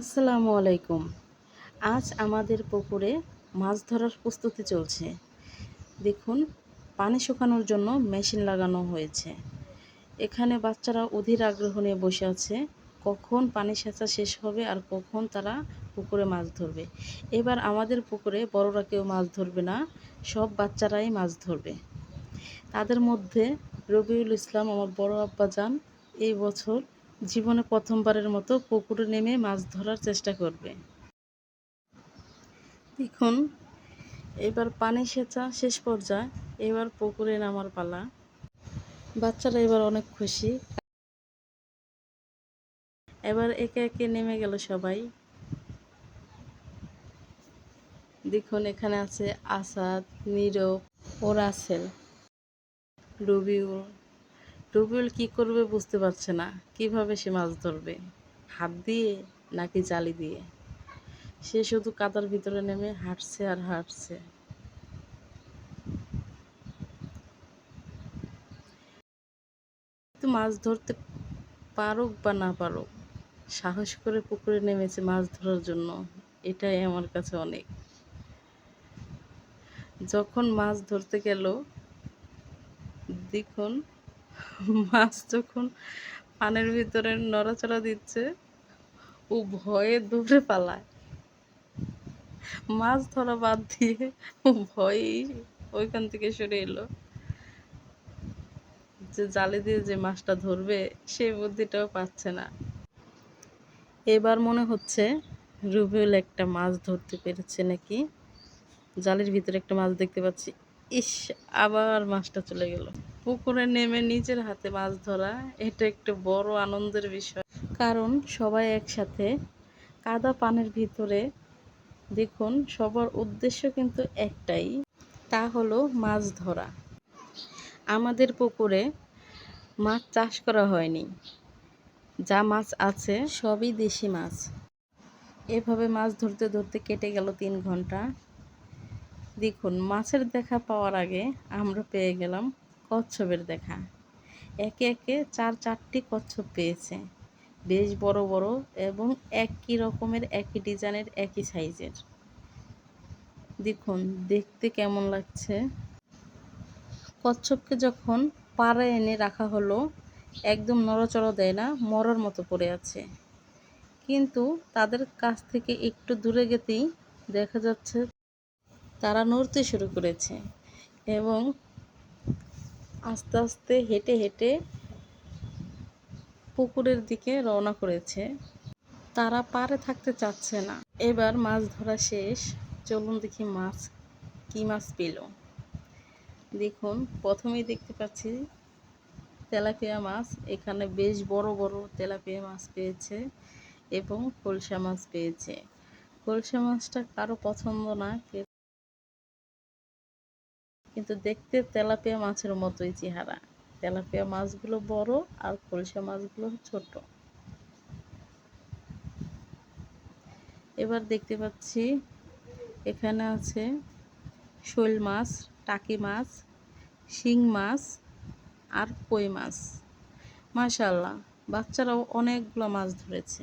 আসসালামু আলাইকুম। আজ আমাদের পুকুরে মাছ ধরার প্রস্তুতি চলছে। দেখুন, পানি শুকানোর জন্য মেশিন লাগানো হয়েছে। এখানে বাচ্চারা অধীর আগ্রহ নিয়ে বসে আছে, কখন পানি সেঁচা শেষ হবে আর কখন তারা পুকুরে মাছ ধরবে। এবার আমাদের পুকুরে বড়রা কেউ মাছ ধরবে না, সব বাচ্চারাই মাছ ধরবে। তাদের মধ্যে রবিউল ইসলাম, আমার বড় আব্বা যান এই বছর জীবনে প্রথমবারের মতো পুকুরে নেমে মাছ ধরার চেষ্টা করবে। দেখুন, এবার পানি সেচা শেষ পর্যায়ে এবার পুকুরে নামার পালা। বাচ্চারা এবার অনেক খুশি। এবার একে একে নেমে গেল সবাই। দেখুন, এখানে আছে আসাদ, নীরব ও রাসেল, রবিউল। রবিউল কি করবে বুঝতে পারছে না। কীভাবে সে মাছ ধরবে? হাত দিয়ে নাকি জালি দিয়ে? সে শুধু কাদার ভিতরে নেমে হাঁটছে আর হাঁটছে। মাছ ধরতে পারুক বা না পারুক, সাহস করে পুকুরে নেমেছে মাছ ধরার জন্য, এটাই আমার কাছে অনেক। যখন মাছ ধরতে গেল, দেখুন মাছ যখন পানের ভিতরে নড়াচড়া দিচ্ছে, ও ভয়ে দৌড়ে পালায়। মাছ ধরা বাদ দিয়ে ও ভয়েই ওইখান থেকে সরে এলো। যে জালে দিয়ে যে মাছটা ধরবে, সেই বুদ্ধিটাও পাচ্ছে না। এবার মনে হচ্ছে রুবেল একটা মাছ ধরতে পেরেছে নাকি? জালের ভিতরে একটা মাছ দেখতে পাচ্ছি। ইস, আবার মাছটা চলে গেল। পুকুরে নেমে নিজের হাতে মাছ ধরা, এটা একটু বড় আনন্দের বিষয়। কারণ সবাই একসাথে কাদা পানের ভিতরে, দেখুন, সবার উদ্দেশ্য কিন্তু একটাই, তা হলো মাছ ধরা। আমাদের পুকুরে মাছ চাষ করা হয়নি। যা মাছ আছে, সবই দেশি মাছ। এভাবে মাছ ধরতে ধরতে কেটে গেল তিন ঘণ্টা। দেখুন, মাছের দেখা পাওয়ার আগে আমরা পেয়ে গেলাম কচ্ছপের দেখা। একে একে চার চারটি কচ্ছপ পেয়েছে। বেশ বড় বড় এবং একই রকমের, একই ডিজাইনের, একই সাইজের। দেখুন, দেখতে কেমন লাগছে? কচ্ছপকে যখন পাড়ে এনে রাখা হলো, একদম নড়াচড়া দেয় না, মরার মতো পড়ে আছে। কিন্তু তাদের কাছ থেকে একটু দূরে গেতেই দেখা যাচ্ছে তারা নড়তে শুরু করেছে এবং আস্তে আস্তে হেঁটে হেঁটে পুকুরের দিকে রওনা করেছে। তারা পারে থাকতে চাচ্ছে না। এবার মাছ ধরা শেষ। চলুন দেখি মাছ কি মাছ পেল। দেখুন, প্রথমেই দেখতে পাচ্ছি তেলাপিয়া মাছ। এখানে বেশ বড় বড় তেলাপিয়া মাছ পেয়েছে এবং কলসা মাছ পেয়েছে। কলসা মাছটা কারও পছন্দ না কিন্তু দেখতে তেলাপিয়া মাছের মতোই চেহারা। তেলাপিয়া মাছগুলো বড় আর কলসা মাছগুলো ছোট। এবার দেখতে পাচ্ছি এখানে আছে শোল মাছ, টাকি মাছ, শিং মাছ আর কই মাছ। মাশাল্লাহ বাচ্চারাও অনেকগুলো মাছ ধরেছে।